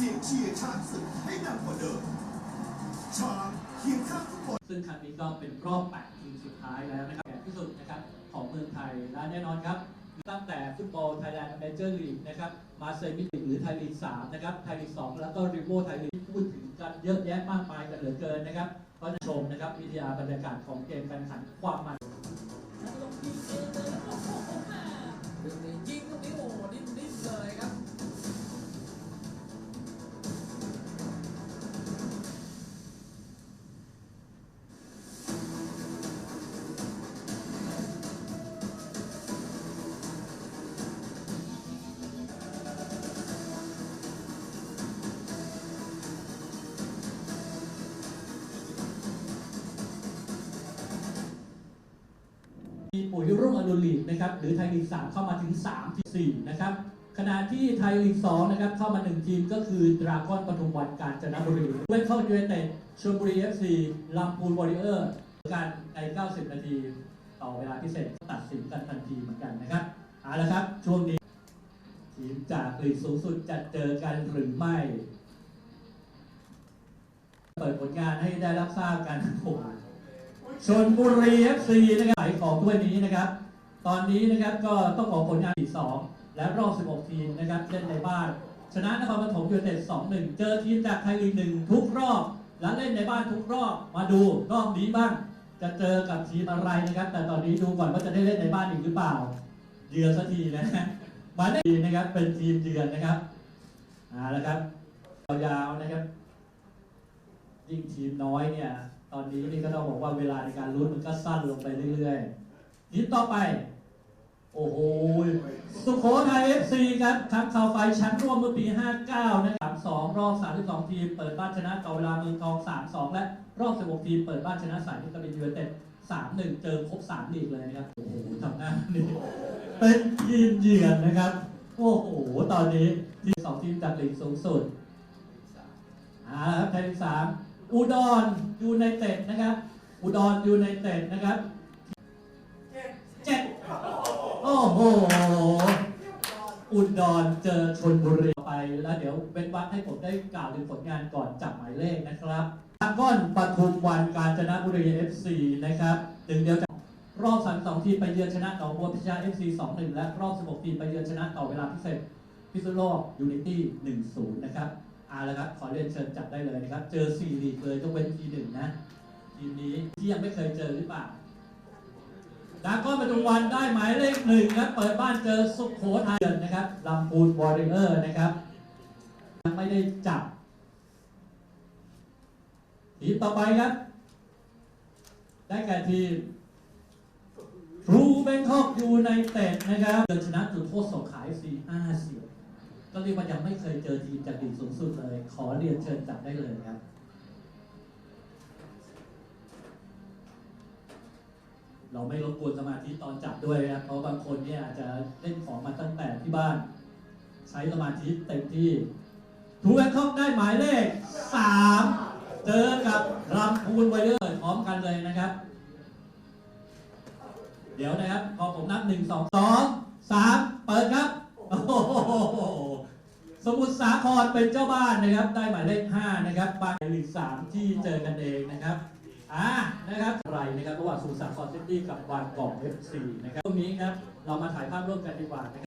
สียงเชียร์ช้างศึกให้ดังกว่าเดิมช้างเคียงข้างฟุตบอลซึ่งครั้งนี้ก็เป็นรอบ 8 ทีมสุดท้ายแล้วนะครับแก่ที่สุดนะครับของเมืองไทยและแน่นอนครับ ตั้งแต่ฟุตบอลไทยแลนด์เมเจอร์ลีกนะครับมาเซมิลิกหรือไทยลีก 3 นะครับ ไทยลีก 2 แล้วก็ริโวไทยลีกพูดถึงกันเยอะแยะมากมายกันเหลือเกินนะครับก็จะชมนะครับวิทยาบรรยากาศของเกมการแข่งขันความมัน มีปุ๋ยรุ่งอรุลีกนะครับหรือไทยลีก3เข้ามาถึง3ที่นะครับขณะที่ไทยลีก2นะครับเข้ามา1ทีมก็คือดราก้อนปทุมวันกาญจนบุรีเวทเข้ายูเนเต็ดชลบุรีเอฟซีลำพูนวอริเออร์การใน 90 นาที ต่อเวลาพิเศษตัดสินกันทันทีเหมือนกันนะครับเอาละครับ ช่วงนี้ ทีมจากลีกสูงสุดจะเจอกันหรือไม่ เปิดผลงานให้ได้รับทราบกันผม ชนบุรี FC นะครับขายของด้วยนี้นะครับ ตอนนี้นะครับก็ต้องบอกผลงานอีก2และรอบ 16 ทีมนะครับเล่นในบ้าน ชนะนครปฐมยูไนเต็ด2-1 เจอทีมจากไทยลีกหนึ่งทุกรอบ และเล่นในบ้านทุกรอบมาดูรอบนี้บ้าง จะเจอกับทีมอะไรนะครับ แต่ตอนนี้ดูก่อนว่าจะได้เล่นในบ้านอีกหรือเปล่าเยือนสักทีนะมาได้ดีนะครับเป็นทีมเยือนนะครับเอาและครับยาวๆนะครับยิ่งทีมน้อยเนี่ย ตอนนี้นี่ก็ต้องบอกว่าเวลาในการลุ้นมันก็สั้นลงไปเรื่อยๆทีมต่อไป โอ้โห สุโขทัยเอฟซีครับทั้งข่าวไฟแชมป์ร่วมเมื่อปี 59 นะครับ2รอบ 32 ทีม เปิดบ้านชนะเกาเวลาเมืองทอง 3-2 และรอบ 16 ทีม เปิดบ้านชนะสายนิตบินยูไนเต็ด3-1 เจอครบ3ลีกเลยนะครับ โอ้โหทำหน้านี่เป็นทีมเยือนนะครับ โอ้โห ตอนนี้ทีมสองทีมจากลีกสูงสุดอ่าครับไทยลีกสาม อุดรยูไนเต็ดนะครับ อุดรยูไนเต็ดนะครับเจ็ดโอ้โห อุดรเจอชนบุรีไปแล้วเดี๋ยวเป็นวักให้ผมได้กล่าวถึงผลงานก่อนจับหมายเลขนะครับทางก้อนปทุมวันกาญจนบุรี FC นะครับ ถึงเดียวจากรอบ32ทีมไปเยือนชนะหนองบัวพิชยา FC 2-1 และรอบ 16 ทีมไปเยือนชนะต่อเวลาพิเศษพิษณุโลกยูนิตี้1-0 นะครับ เอาละครับ ขอเรียนเชิญจับได้เลยนะครับ เจอ4ลีกเลยยกเว้นทีหนึ่งนะ ทีมนี้ที่ยังไม่เคยเจอหรือเปล่าดาก้อนปทุมวันได้หมายเลขหนึ่งครับ เปิดบ้านเจอสุขโขทัยนะครับลำพูนวอริเออร์นะครับยังไม่ได้จับ ทีมต่อไปครับ ได้แก่ทีมรูแบงคอกยูไนเต็ดนะครับเดินชนะจุดโทษสงขลาซีห้าเสีย ก็เรียกว่ายังไม่เคยเจอทีมจากลีสูงสุดเลย ขอเรียนเชิญจับได้เลยครับเราไม่รบกวนสมาธิตอนจับด้วยนะครับเพราะบางคนเนี่ยอาจจะเล่นของมาตั้งแต่ที่บ้าน ใช้สมาธิเต็มที่ทูแบงคอกได้หมายเลขสามเจอกับลำพูนไวเลอร์พร้อมกันเลยนะครับ เดี๋ยวนะครับพอผมนับหนึ่งสองสองสามเปิดครับ สาครเป็นเจ้าบ้านนะครับ ได้หมายเลขห้านะครับบางลีกสามที่เจอกันเองนะครับอ่านะครับอะไรนะครับระหว่างสมุทรสาครซิตี้กับบางกอกเอฟซีนะครับตรงนี้ครับเรามาถ่ายภาพร่วมกันดีกว่านะครับ